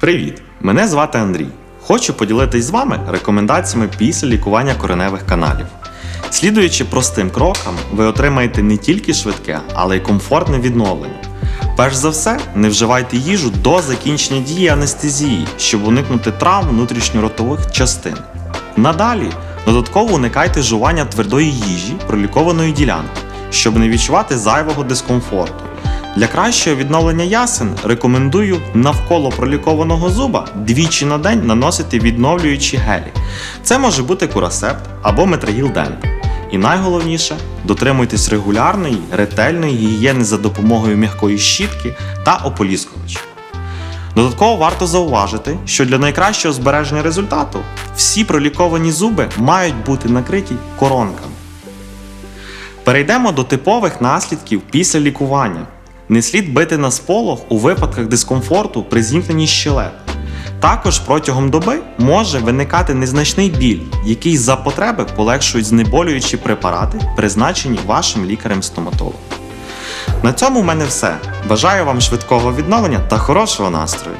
Привіт! Мене звати Андрій. Хочу поділитись з вами рекомендаціями після лікування кореневих каналів. Слідуючи простим крокам, ви отримаєте не тільки швидке, але й комфортне відновлення. Перш за все, не вживайте їжу до закінчення дії анестезії, щоб уникнути травм внутрішньоротових частин. Надалі додатково уникайте жування твердої їжі пролікованої ділянки, щоб не відчувати зайвого дискомфорту. Для кращого відновлення ясен рекомендую навколо пролікованого зуба двічі на день наносити відновлюючі гелі. Це може бути курасепт або метрагілдент. І найголовніше дотримуйтесь регулярної, ретельної гігієни за допомогою м'якої щітки та ополіскувача. Додатково варто зауважити, що для найкращого збереження результату всі проліковані зуби мають бути накриті коронками. Перейдемо до типових наслідків після лікування. Не слід бити на сполох у випадках дискомфорту при зімкненні щелеп. Також протягом доби може виникати незначний біль, який за потреби полегшують знеболюючі препарати, призначені вашим лікарем-стоматологом. На цьому в мене все. Бажаю вам швидкого відновлення та хорошого настрою!